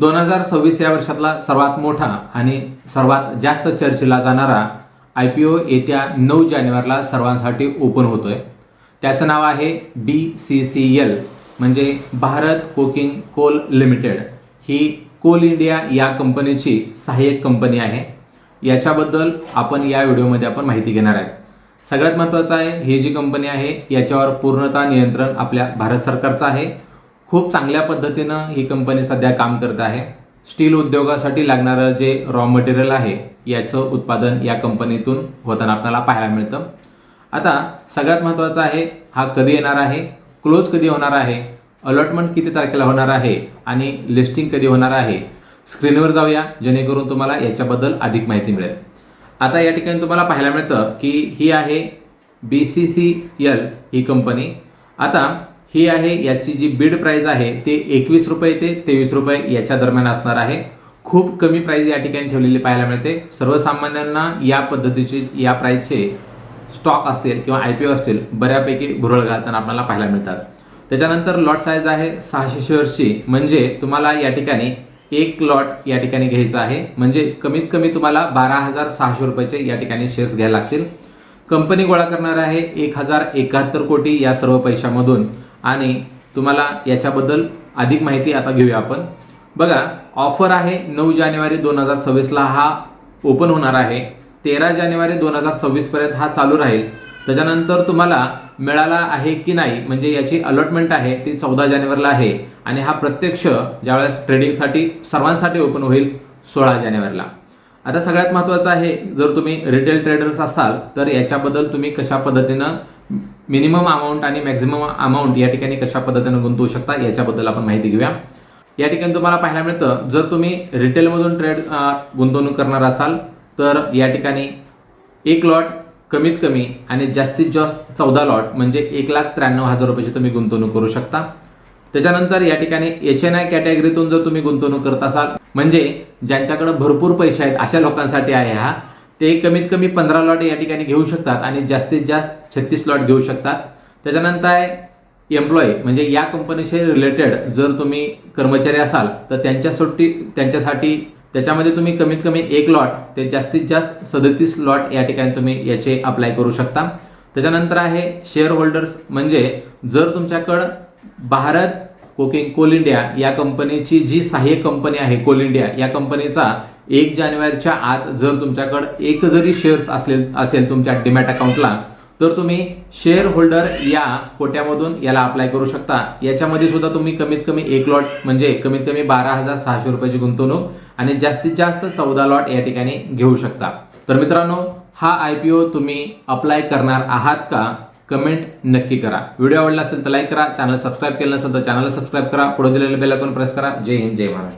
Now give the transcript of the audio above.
दोन हजार सव्वीस या वर्षातला सर्वात मोठा आणि सर्वात जास्त चर्चेला जाणारा आय पी ओ येत्या नऊ जानेवारीला सर्वांसाठी ओपन होतोय. त्याचं नाव आहे बी सी सी एल म्हणजे भारत कोकिंग कोल लिमिटेड. ही कोल इंडिया या कंपनीची सहाय्यक कंपनी आहे. याच्याबद्दल आपण या व्हिडिओमध्ये आपण माहिती घेणार आहे. सगळ्यात महत्त्वाचं आहे ही जी कंपनी आहे याच्यावर पूर्णतः नियंत्रण आपल्या भारत सरकारचं आहे. खूप चांगल्या पद्धतीनं ही कंपनी सध्या काम करत आहे. स्टील उद्योगासाठी लागणारं जे रॉ मटेरियल आहे याचं उत्पादन या कंपनीतून होताना आपल्याला पाहायला मिळतं. आता सगळ्यात महत्त्वाचं आहे हा कधी येणार आहे? क्लोज कधी होणार आहे? अलॉटमेंट किती तारखेला होणार आहे? आणि लिस्टिंग कधी होणार आहे? स्क्रीनवर जाऊया जेणेकरून तुम्हाला याच्याबद्दल अधिक माहिती मिळेल. आता या ठिकाणी तुम्हाला पाहायला मिळतं की ही आहे बी सी सी एल ही कंपनी आता ही आहे याची जी बीड प्राईज आहे ते एकवीस रुपये ते तेवीस रुपये याच्या दरम्यान असणार आहे. खूप कमी प्राईज या ठिकाणी ठेवलेली पाहायला मिळते. सर्वसामान्यांना या पद्धतीचे या प्राईजचे स्टॉक असतील किंवा आय पी ओ असतील बऱ्यापैकी भुरळ घालताना आपल्याला पाहायला मिळतात. त्याच्यानंतर लॉट साईज आहे सहाशे शेअर्सची. म्हणजे तुम्हाला या ठिकाणी एक लॉट या ठिकाणी घ्यायचा आहे. म्हणजे कमीत कमी तुम्हाला बारा हजार सहाशे रुपयाचे या ठिकाणी शेअर्स घ्यायला लागतील. कंपनी गोळा करणार आहे एक हजार एकाहत्तर कोटी या सर्व पैशामधून. आणि तुम्हाला याच्याबद्दल अधिक माहिती आता घेऊया आपण. बघा ऑफर आहे नऊ जानेवारी दोन हजार सव्वीसला हा ओपन होणार आहे. तेरा जानेवारी दोन हजार सव्वीसपर्यंत हा चालू राहील. त्याच्यानंतर तुम्हाला मिळाला आहे की नाही म्हणजे याची अलॉटमेंट आहे ती चौदा जानेवारीला आहे. आणि हा प्रत्यक्ष ज्यावेळेस ट्रेडिंगसाठी सर्वांसाठी ओपन होईल सोळा जानेवारीला. आता सगळ्यात महत्त्वाचं आहे जर तुम्ही रिटेल ट्रेडर्स असाल तर याच्याबद्दल तुम्ही कशा पद्धतीनं मिनिमम अमाऊंट आणि मॅक्झिमम अमाऊंट या ठिकाणी कशा पद्धतीने गुंतवू शकता याच्याबद्दल आपण माहिती घेऊया. या ठिकाणी तुम्हाला पाहायला मिळतं जर तुम्ही रिटेलमधून ट्रेड गुंतवणूक करणार असाल तर या ठिकाणी एक लॉट कमीत कमी आणि जास्तीत जास्त चौदा लॉट म्हणजे एक लाख त्र्याण्णव हजार रुपयाची तुम्ही गुंतवणूक करू शकता. त्याच्यानंतर या ठिकाणी एच एन आय कॅटेगरीतून जर तुम्ही गुंतवणूक करत असाल म्हणजे ज्यांच्याकडे भरपूर पैसे आहेत अशा लोकांसाठी आहे हा ते कमीत कमी पंधरा लॉट या ठिकाणी घेऊ शकतात आणि जास्तीत जास्त छत्तीस लॉट घेऊ शकतात. त्याच्यानंतर आहे एम्प्लॉई म्हणजे या कंपनीशी रिलेटेड जर तुम्ही कर्मचारी असाल तर त्यांच्यासाठी त्यांच्यासाठी त्याच्यामध्ये तुम्ही कमीत कमी एक लॉट ते जास्तीत जास्त सदतीस लॉट या ठिकाणी तुम्ही याचे अप्लाय करू शकता. त्याच्यानंतर आहे शेअर होल्डर्स म्हणजे जर तुमच्याकडं भारत कोकिंग कोल इंडिया या कंपनीची जी सहाय्यक कंपनी आहे कोल इंडिया या कंपनीचा एक जानेवारीच्या आत जर तुमच्याकडं एक जरी शेअर्स असले असेल तुमच्या डिमॅट अकाउंटला तर तुम्ही शेअर होल्डर या कोट्यामधून याला अप्लाय करू शकता. याच्यामध्ये सुद्धा तुम्ही कमीत कमी एक लॉट म्हणजे कमीत कमी बारा हजार सहाशे रुपयाची गुंतवणूक आणि जास्तीत जास्त चौदा लॉट या ठिकाणी घेऊ शकता. तर मित्रांनो हा आय पी ओ तुम्ही अप्लाय करणार आहात का? कमेंट नक्की करा. व्हिडिओ आवडला असेल तर लाईक करा. चॅनल सबस्क्राईब केलं नसेल तर चॅनल सबस्क्राईब करा. पुढे दिलेलं बेल आयकॉन प्रेस करा. जय हिंद जय महाराष्ट्र.